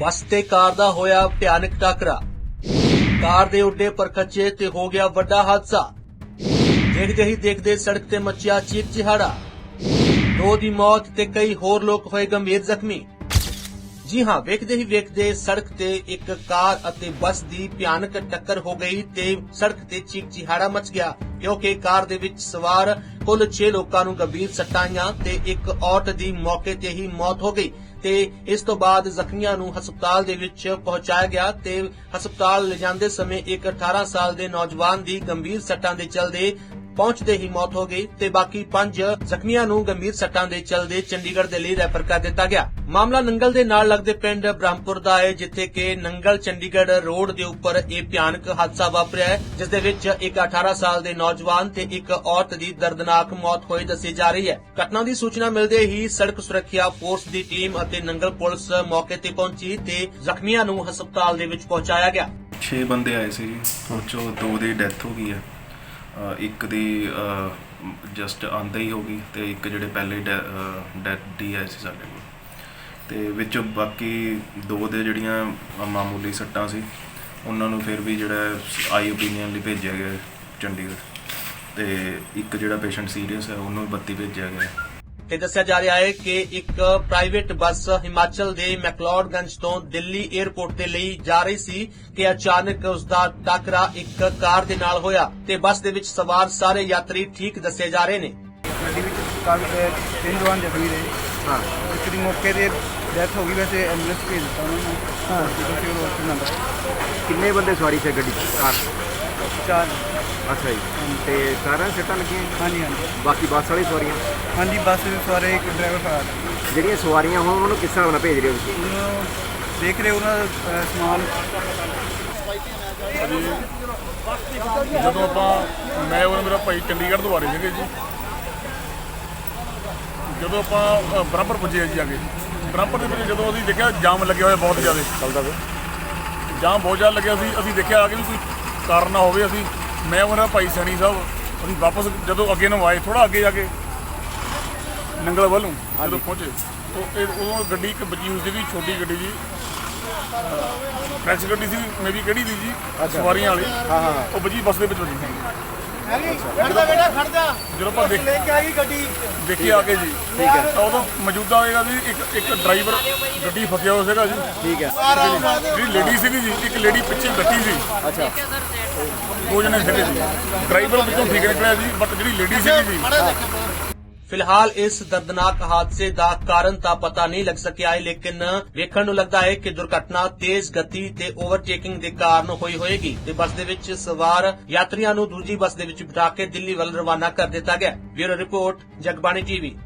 ਬੱਸ ਤੇ ਕਾਰ ਦਾ ਹੋਇਆ ਭਿਆਨਕ ਟੱਕਰਾ। ਕਾਰ ਦੇ ਉੱਡੇ ਪਰਖੱਚੇ ਤੇ ਹੋ ਗਿਆ ਵੱਡਾ ਹਾਦਸਾ। ਦੇਖਦੇ ਹੀ ਦੇਖਦੇ ਸੜਕ ਤੇ ਮੱਚਿਆ ਚੀਕ ਚਿਹਾੜਾ। ਦੋ ਦੀ ਮੌਤ ਤੇ ਕਈ ਹੋਰ ਲੋਕ ਹੋਏ ਗੰਭੀਰ ਜ਼ਖਮੀ। ਜੀ ਹਾਂ, ਵੇਖਦੇ ਹੀ ਵੇਖਦੇ ਸੜਕ ਤੇ ਇੱਕ ਕਾਰ ਅਤੇ ਬੱਸ ਦੀ ਭਿਆਨਕ ਟੱਕਰ ਹੋ ਗਈ ਤੇ ਸੜਕ ਤੇ ਚੀਕ ਚਿਹਾੜਾ ਮਚ ਗਿਆ, ਕਿਉਂਕਿ ਕਾਰ ਦੇ ਵਿੱਚ ਸਵਾਰ ਕੁੱਲ 6 ਲੋਕਾਂ ਨੂੰ ਗੰਭੀਰ ਸੱਟਾਂ ਆਈਆਂ ਤੇ ਇੱਕ ਔਰਤ ਦੀ ਮੌਕੇ ਤੇ ਹੀ ਮੌਤ ਹੋ ਗਈ। ਤੇ ਇਸ ਤੋਂ ਬਾਅਦ ਜ਼ਖਮੀਆਂ ਨੂੰ ਹਸਪਤਾਲ ਦੇ ਵਿੱਚ ਪਹੁੰਚਾਇਆ ਗਿਆ ਤੇ ਹਸਪਤਾਲ ਲਿਜਾਂਦੇ ਸਮੇਂ ਇੱਕ 18 ਸਾਲ ਦੇ ਨੌਜਵਾਨ ਦੀ ਗੰਭੀਰ ਸੱਟਾਂ ਦੇ ਚਲਦੇ ਪਹੁੰਚਦੇ ਹੀ ਮੌਤ ਹੋ ਗਈ ਤੇ ਬਾਕੀ ਪੰਜ ਜ਼ਖਮੀਆਂ ਨੂੰ ਗੰਭੀਰ ਸੱਟਾਂ ਦੇ ਚਲਦੇ ਚੰਡੀਗੜ੍ਹ ਦੇ ਲਈ ਰੈਫਰ ਕਰ ਦਿੱਤਾ ਗਿਆ। ਮਾਮਲਾ ਨੰਗਲ ਦੇ ਨਾਲ ਲੱਗਦੇ ਪਿੰਡ ਬ੍ਰਹਮਪੁਰ ਦਾ ਹੈ, ਜਿੱਥੇ ਕਿ ਨੰਗਲ ਚੰਡੀਗੜ੍ਹ ਰੋਡ ਦੇ ਉੱਪਰ ਇਹ ਭਿਆਨਕ ਹਾਦਸਾ ਵਾਪਰਿਆ ਹੈ, ਜਿਸ ਦੇ ਵਿੱਚ ਇੱਕ 18 ਸਾਲ ਦੇ ਨੌਜਵਾਨ ਤੇ ਇੱਕ ਔਰਤ ਦੀ ਦਰਦਨਾਕ ਮੌਤ ਹੋਈ ਦੱਸੀ ਜਾ ਰਹੀ ਹੈ। ਘਟਨਾ ਦੀ ਸੂਚਨਾ ਮਿਲਦੇ ਹੀ ਸੜਕ ਸੁਰੱਖਿਆ ਫੋਰਸ ਦੀ ਟੀਮ ਅਤੇ ਨੰਗਲ ਪੁਲਿਸ ਮੌਕੇ ਤੇ ਪਹੁੰਚੀ ਤੇ ਜ਼ਖਮੀਆਂ ਨੂੰ ਹਸਪਤਾਲ ਦੇ ਵਿੱਚ ਪਹੁੰਚਾਇਆ ਗਿਆ। 6 ਬੰਦੇ ਆਏ ਸੀ, ਉਹ 'ਚੋਂ ਦੋ ਦੀ ਡੈਥ ਹੋ ਗਈ ਹੈ। ਇੱਕ ਦੀ ਜਸਟ ਆਂਦਾ ਹੀ ਹੋ ਗਈ ਤੇ ਇੱਕ ਜਿਹੜੇ ਪਹਿਲੇ ਡੈਥ ਦੀ ਆਏ ਸੀ ਸਾਡੇ ਕੋਲ। ਤੇ ਵਿੱਚ ਬਾਕੀ ਦੋ ਦੇ ਜਿਹੜੀਆਂ ਮਾਮੂਲੀ ਸੱਟਾਂ ਸੀ, ਉਹਨਾਂ ਨੂੰ ਫਿਰ ਵੀ ਜਿਹੜਾ ਆਈ ਓਪੀਨੀਅਨ ਲਈ ਭੇਜਿਆ ਗਿਆ ਚੰਡੀਗੜ੍ਹ। ਤੇ ਇੱਕ ਜਿਹੜਾ ਪੇਸ਼ੈਂਟ ਸੀਰੀਅਸ ਹੈ, ਉਹਨੂੰ ਵੀ 32 ਭੇਜਿਆ ਗਿਆ। ਤੇ ਦੱਸਿਆ ਜਾ ਰਿਹਾ ਹੈ ਕਿ ਇੱਕ ਪ੍ਰਾਈਵੇਟ ਬੱਸ ਹਿਮਾਚਲ ਦੇ ਮੈਕਲੋਡਗੰਜ ਤੋਂ ਦਿੱਲੀ 에ਅਰਪੋਰਟ ਦੇ ਲਈ ਜਾ ਰਹੀ ਸੀ ਕਿ ਅਚਾਨਕ ਉਸ ਦਾ ਟੱਕਰਾ ਇੱਕ ਕਾਰ ਦੇ ਨਾਲ ਹੋਇਆ ਤੇ ਬੱਸ ਦੇ ਵਿੱਚ ਸਵਾਰ ਸਾਰੇ ਯਾਤਰੀ ਠੀਕ ਦੱਸੇ ਜਾ ਰਹੇ ਨੇ। ਗੱਡੀ ਵਿੱਚ ਕਾਫੀ ਅਹ, ਤਿੰਨ ਜਵਾਨ ਜ਼ਖਮੀ ਨੇ ਹਾਂ। ਇੱਕ ਦੀ ਮੌਕੇ ਤੇ ਡੈਥ ਹੋ ਗਈ ਵੈਸੇ ਐਂਬੂਲੈਂਸ ਭੇਜ ਦਿੱਤਾ ਉਹਨਾਂ ਨੂੰ। ਹਾਂ। ਸਿਵਲ ਹਸਪਤਾਲ ਨੰਬਰ ਕਿੰਨੇ ਬੰਦੇ ਸਵਾਰੀ ਸੀ ਗੱਡੀ 'ਚ? ਕਾਰ। ਚਾਰ। ਅੱਛਾ ਜੀ। ਤੇ ਸਾਰਿਆਂ ਨੂੰ ਸਿੱਟਾਂ ਲੱਗੀਆਂ? ਜੀ? ਹਾਂਜੀ ਹਾਂਜੀ। ਬਾਕੀ ਬੱਸ ਵਾਲੀ ਸਵਾਰੀਆਂ? ਹਾਂਜੀ ਬੱਸ ਦੇ ਸਵਾਰੇ ਇੱਕ ਡਰਾਈਵਰ ਸੀ। ਜਿਹੜੀਆਂ ਸਵਾਰੀਆਂ ਹੋਣ ਉਹਨੂੰ ਕਿਸ ਹਿਸਾਬ ਨਾਲ ਭੇਜ ਰਹੇ ਹੋ ਤੁਸੀਂ? ਉਹਨੂੰ ਦੇਖ ਰਹੇ ਉਹਨਾਂ ਦਾ ਸਮਾਨ। ਜਦੋਂ ਆਪਾਂ ਮੈਂ ਔਰ ਮੇਰਾ ਭਾਈ ਚੰਡੀਗੜ੍ਹ ਤੋਂ ਆ ਰਹੇ ਸੀਗੇ ਜੀ। ਜਦੋਂ ਆਪਾਂ ਅ, ਬਰਾਬਰ ਪੁੱਜੇ ਜੀ ਆ ਕੇ ਬਰਾਬਰ ਦੇ ਵਿੱਚ ਜਦੋਂ ਅਸੀਂ ਦੇਖਿਆ ਜਾਮ ਲੱਗਿਆ ਹੋਇਆ ਬਹੁਤ ਜ਼ਿਆਦਾ। ਚੱਲਦਾ ਵੇ ਜਾਮ ਬਹੁਤ ਜ਼ਿਆਦਾ ਲੱਗਿਆ ਸੀ ਅਸੀਂ ਦੇਖਿਆ ਆ ਕੇ ਵੀ ਕੋਈ ਕਾਰਨ ਨਾ ਹੋਵੇ ਅਸੀਂ ਮੈਂ ਮੇਰਾ ਭਾਈ ਸੈਣੀ ਸਾਹਿਬ ਅਸੀਂ ਵਾਪਸ ਜਦੋਂ ਅੱਗੇ ਨੂੰ ਆਏ ਥੋੜਾ ਅੱਗੇ ਜਾ ਕੇ ਨੰਗਲ ਵੱਲ ਜਦੋਂ ਪਹੁੰਚੇ ਤਾਂ ਇਹ ਉਦੋਂ ਗੱਡੀ ਇੱਕ ਬਚੀ ਹੋਈ ਸੀਗੀ ਛੋਟੀ ਗੱਡੀ ਜੀ। ਫਰੈਂਚ ਗੱਡੀ ਸੀ ਮੇਬੀ ਕਿਹੜੀ ਸੀ ਜੀ? ਸਵਾਰੀਆਂ ਵਾਲੀ। ਹਾਂ ਹਾਂ। ਉਹ ਬਜੀ ਬੱਸ ਦੇ ਵਿੱਚ ਵੱਜੀ। ਸੀ ਖੜਦਾ ਬੇਟਾ ਖੜਦਾ ਜਦੋਂ ਆਪਾਂ ਦੇਖ ਲੈ ਕੇ ਆਈ ਗੱਡੀ। ਦੇਖੀ ਆ ਕੇ ਜੀ ਠੀਕ ਹੈ। ਤਾਂ ਉਦੋਂ ਮੌਜੂਦਾ ਹੋਏਗਾ ਜੀ ਇੱਕ ਇੱਕ ਡਰਾਈਵਰ ਗੱਡੀ ਫਸਿਆ ਹੋਇਆ ਸੀਗਾ ਜੀ। ਠੀਕ ਹੈ। ਜਿਹੜੀ ਲੇਡੀ ਸੀਗੀ ਜੀ ਇੱਕ ਲੇਡੀ ਪਿੱਛੇ ਬੈਠੀ ਸੀ। ਅੱਛਾ। ਦੋ ਜਣੇ ਸੀਗੇ ਜੀ। ਡਰਾਈਵਰ ਵਿੱਚੋਂ ਠੀਕ ਨਿਕਲਿਆ ਜੀ ਬਟ ਜਿਹੜੀ ਲੇਡੀ ਸੀਗੀ ਜੀ। ਫਿਲਹਾਲ ਇਸ ਦਰਦਨਾਕ ਹਾਦਸੇ ਦਾ ਕਾਰਨ ਤਾਂ ਪਤਾ ਨਹੀਂ ਲੱਗ ਸਕਿਆ ਹੈ, ਲੇਕਿਨ ਵੇਖਣ ਨੂੰ ਲੱਗਦਾ ਹੈ ਕਿ ਦੁਰਘਟਨਾ ਤੇਜ਼ ਗਤੀ ਤੇ ਓਵਰਟੇਕਿੰਗ ਦੇ ਕਾਰਨ ਹੋਈ ਹੋਏਗੀ। ਤੇ ਬੱਸ ਦੇ ਵਿੱਚ ਸਵਾਰ ਯਾਤਰੀਆਂ ਨੂੰ ਦੂਜੀ ਬੱਸ ਦੇ ਵਿੱਚ ਬਿਠਾ ਕੇ ਦਿੱਲੀ ਵੱਲ ਰਵਾਨਾ ਕਰ ਦਿੱਤਾ ਗਿਆ ਬਿਊਰੋ ਰਿਪੋਰਟ, ਜਗਬਾਣੀ ਟੀਵੀ।